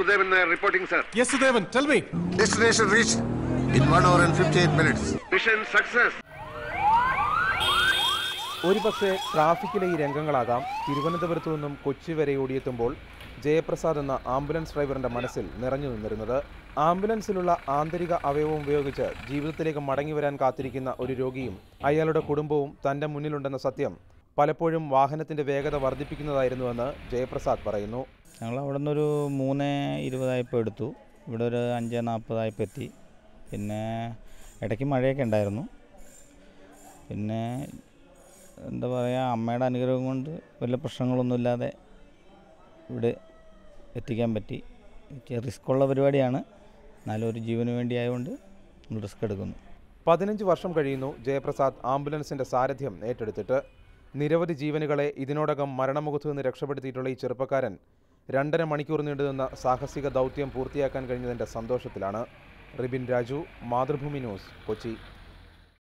Sudevan uh, reporting, sir. Yes, Sudevan, tell me. Destination reached in 1 hour and 58 minutes. Mission success. ഒരുപക്ഷെ ട്രാഫിക്കിലെ ഈ രംഗങ്ങളാകാം തിരുവനന്തപുരത്തു നിന്നും കൊച്ചി വരെ ഓടിയെത്തുമ്പോൾ ജയപ്രസാദ് എന്ന ആംബുലൻസ് ഡ്രൈവറിന്റെ മനസ്സിൽ നിറഞ്ഞു നിന്നിരുന്നത് ആംബുലൻസിലുള്ള ആന്തരിക അവയവം ഉപയോഗിച്ച് ജീവിതത്തിലേക്ക് മടങ്ങി വരാൻ കാത്തിരിക്കുന്ന ഒരു രോഗിയും അയാളുടെ കുടുംബവും തന്റെ മുന്നിലുണ്ടെന്ന സത്യം പലപ്പോഴും വാഹനത്തിന്റെ വേഗത വർദ്ധിപ്പിക്കുന്നതായിരുന്നുവെന്ന് ജയപ്രസാദ് പറയുന്നു. ഞങ്ങൾ അവിടെ നിന്നൊരു മൂന്ന് ഇരുപതായപ്പോൾ എടുത്തു. ഇവിടെ ഒരു അഞ്ച് നാൽപ്പതായപ്പോൾ എത്തി. പിന്നെ ഇടയ്ക്ക് മഴയൊക്കെ ഉണ്ടായിരുന്നു. പിന്നെ എന്താ പറയുക അമ്മയുടെ അനുഗ്രഹം കൊണ്ട് വലിയ പ്രശ്നങ്ങളൊന്നുമില്ലാതെ ഇവിടെ എത്തിക്കാൻ പറ്റി. റിസ്ക് ഉള്ള പരിപാടിയാണ്. എന്നാലും ഒരു ജീവന് വേണ്ടി ആയതുകൊണ്ട് നമ്മൾ റിസ്ക് എടുക്കുന്നു. പതിനഞ്ച് വർഷം കഴിയുന്നു ജയപ്രസാദ് ആംബുലൻസിന്റെ സാരഥ്യം ഏറ്റെടുത്തിട്ട്. നിരവധി ജീവനുകളെ ഇതിനോടകം മരണമുഖത്തു നിന്ന് രക്ഷപ്പെടുത്തിയിട്ടുള്ള ഈ ചെറുപ്പക്കാരൻ രണ്ടര മണിക്കൂർ നീണ്ടുനിന്ന സാഹസിക ദൗത്യം പൂർത്തിയാക്കാൻ കഴിഞ്ഞതിന്റെ സന്തോഷത്തിലാണ്. റിബിൻ രാജു മാതൃഭൂമി ന്യൂസ് കൊച്ചി.